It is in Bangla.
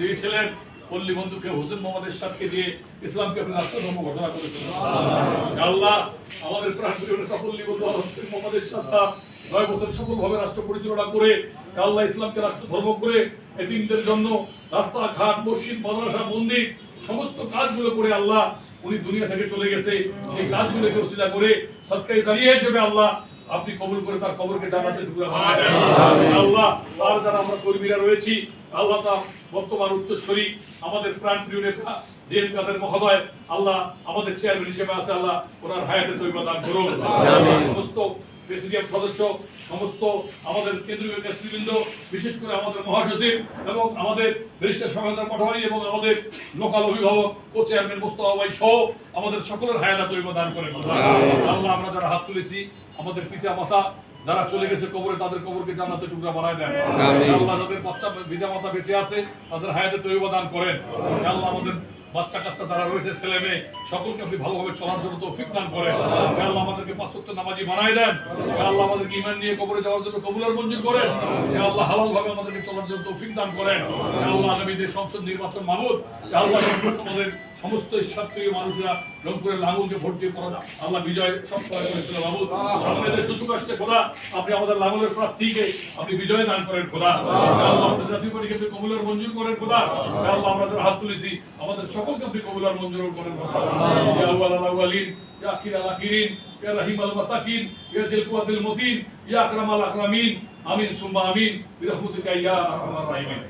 দিয়েছিলেন পল্লী বন্ধুকে হোসেন মোহাম্মদ এরশাদকে দিয়ে ইসলামকে আপনি রাষ্ট্র ধর্ম ঘোষণা করেছিলেন। আল্লাহ। আমাদের প্রাণ পল্লী বন্ধু হোসেন মোহাম্মদ এরশাদ সাহেব নয় বছর সফলভাবে রাষ্ট্র পরিচালনা করে আল্লাহ ইসলামকে রাষ্ট্র ধর্ম করে এতিমদের জন্য রাস্তাঘাট, মসজিদ, মাদ্রাসা, মন্দির সমস্ত কাজগুলো করে আল্লাহ উনি দুনিয়া থেকে চলে গেছে। সেই কাজগুলোকে ওসিলা করে সরকারি জারিয়ে হিসেবে আল্লাহ আপনি কবুল করে তার কবরকে জানাতে আল্লাহ তার যারা আমরা কর্মীরা রয়েছি আল্লাহ তা বর্তমান উত্তরস্বরী আমাদের প্রাণ প্রিয় নেতা জে এম কাদের মহোদয় আল্লাহ আমাদের চেয়ারম্যান হিসেবে আছে আল্লাহ ওনার হায়াতে তৈবা দান করুন। সমস্ত প্রেসিডিয়াম সদস্য সমস্ত আমাদের কেন্দ্রীয় নেতৃবৃন্দ বিশেষ করে আমাদের মহাসচিব এবং আমাদের ব্যারিস্টার সমাধান পাটোয়ারি এবং আমাদের লোকাল অভিভাবক কো চেয়ারম্যান মোস্তফা ভাই সহ আমাদের সকলের হায়াত তৈবা দান করেন। আল্লাহ আমরা যারা হাত তুলেছি আমাদের পিতা মাতা যারা চলে গেছে কবরে তাদের কবরকে জান্নাতে টুকরা বানায় দেন। আল্লাহ যাদের বাচ্চা পিতা মাতা বেঁচে আছে তাদের হায়াতে তৈবা দান করেন। আল্লাহ আমাদের বাচ্চা কাচ্চা যারা রয়েছে, ছেলে মেয়ে, সকলকে আপনি ভালোভাবে চলার জন্য তৌফিক দান করে। আল্লাহ আমাদেরকে পাঁচ ওয়াক্ত নামাজি বানায় দেন। আল্লাহ আমাদেরকে ইমান নিয়ে কবরে যাওয়ার জন্য কবুলার মঞ্জুর করেন। আল্লাহ হালাল ভাবে আমাদেরকে চলার জন্য তৌফিক দান করেন। আল্লাহ আগামী যে সংসদ নির্বাচন মানুষ আল্লাহ আমাদের সমস্ত ইচ্ছাপ্রিয় মানুষরা রংপুরের লাঙ্গুলকে ভোট দিয়ে করা আল্লাহ বিজয় সব সহায় করেছিল মাহমুদ সামনে সুযোগ আসছে, খোদা, আপনি আমাদের লাঙ্গুলের প্রার্থীকে, আপনি বিজয় দান করেন, খোদা। আল্লাহ আমাদের জাতীয় আপনি কবুলার মঞ্জুর করেন, খোদা। আল্লাহ আমরা যারা হাত তুলেছি, আমাদের সকলকে আপনি কবুলার মঞ্জুর করেন, খোদা। আখির আল আখিরিন, ইয়া রহিম আল মাসাকিন, ইয়া জিল কুওয়াতিল মতিন, ইয়া আকরাম আল আকরামিন, আমিন সুম্মা আমিন, বিরহমাতিকা ইয়া আরহামার রাহিমিন।